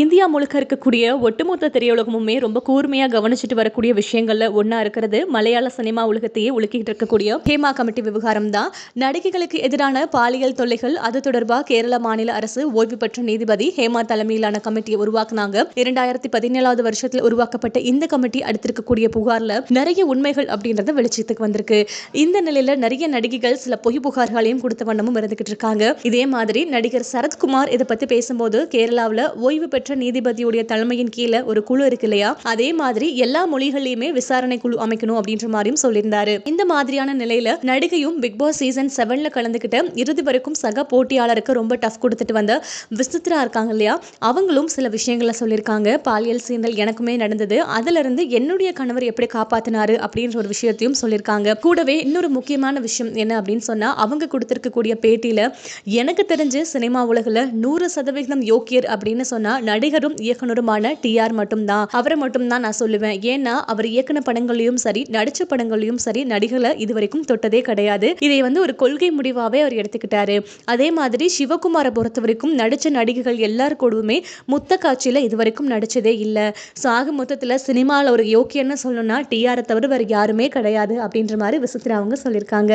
India முழுக்க இருக்கக்கூடிய ஒட்டுமொத்த திரையுலகமுமே ரொம்ப கூர்மையாக கவனிச்சுட்டு வரக்கூடிய விஷயங்கள்ல ஒன்றா இருக்கிறது மலையாள சினிமா உலகத்தையே உலுக்கிட்டு இருக்கக்கூடிய ஹேமா கமிட்டி விவகாரம் தான். நடிகைகளுக்கு எதிரான பாலியல் தொல்லைகள் அது தொடர்பாக கேரள மாநில அரசு ஓய்வு பெற்ற நீதிபதி ஹேமா தலைமையிலான கமிட்டியை உருவாக்குனாங்க. இரண்டாயிரத்தி பதினேழாவது வருஷத்தில் உருவாக்கப்பட்ட இந்த கமிட்டி அடுத்திருக்கக்கூடிய புகார்ல நிறைய உண்மைகள் அப்படின்றது வெளிச்சத்துக்கு வந்திருக்கு. இந்த நிலையில நிறைய நடிகைகள் சில பொய் புகார்களையும் கொடுத்த வண்ணமும் இருந்துகிட்டு இருக்காங்க. இதே மாதிரி நடிகர் சரத்குமார் இதை பத்தி பேசும்போது கேரளாவில் ஓய்வு பெற்ற நீதிபதியுடைய தலைமையின் கீழே ஒரு குழு இருக்கு இல்லையா? அதே மாதிரி எல்லா மொழிகளையுமே விசாரணை குழு அமைக்கணும் அப்படின்ற மாதிரியும் சொல்லியிருந்தாரு. இந்த மாதிரியான நிலையில நடிகையும் பிக் பாஸ் சீசன் செவன்ல கலந்துகிட்ட இறுதி வரைக்கும் சக போட்டியாளருக்கு ரொம்ப டஃப் கொடுத்துட்டு வந்த விசித்ரா இருக்காங்க இல்லையா? அவங்களும் சில விஷயங்களை சொல்லியிருக்காங்க. பாலியல் சீண்டல் எனக்குமே நடந்தது. அதுல இருந்து என்னுடைய கணவர் எப்படி காப்பாத்தினாரு அப்படின்ற ஒரு விஷயத்தையும் சொல்லியிருக்காங்க. கூடவே இன்னொரு முக்கியமான விஷயம் என்ன அப்படின்னு சொன்னா அவங்க கொடுத்திருக்கக்கூடிய பேட்டியில எனக்கு தெரிஞ்சு சினிமா உலகில் நூறு சதவிகிதம் யோக்கியர் அப்படின்னு சொன்னா நடிகரும் இயக்குனருமான டிஆர் மட்டும்தான். அவரை மட்டும்தான் நான் சொல்லுவேன். ஏன்னா அவர் இயக்குன படங்களையும் சரி நடிச்ச படங்களையும் சரி நடிகளை இது வரைக்கும் தொட்டதே கிடையாது. இதை வந்து ஒரு கொள்கை முடிவாவே அவர் எடுத்துக்கிட்டாரு. அதே மாதிரி சிவகுமாரை பொறுத்த வரைக்கும் நடிச்ச நடிகைகள் எல்லார் கூடவுமே முத்த காட்சியில இது வரைக்கும் நடிச்சதே இல்லை. ஸோ ஆக மொத்தத்தில் சினிமாவில் ஒரு யோக்கியன்னு சொல்லணும்னா டிஆரை தவிர வேறு யாருமே கிடையாது அப்படின்ற மாதிரி விசித்ரா அவங்க சொல்லியிருக்காங்க.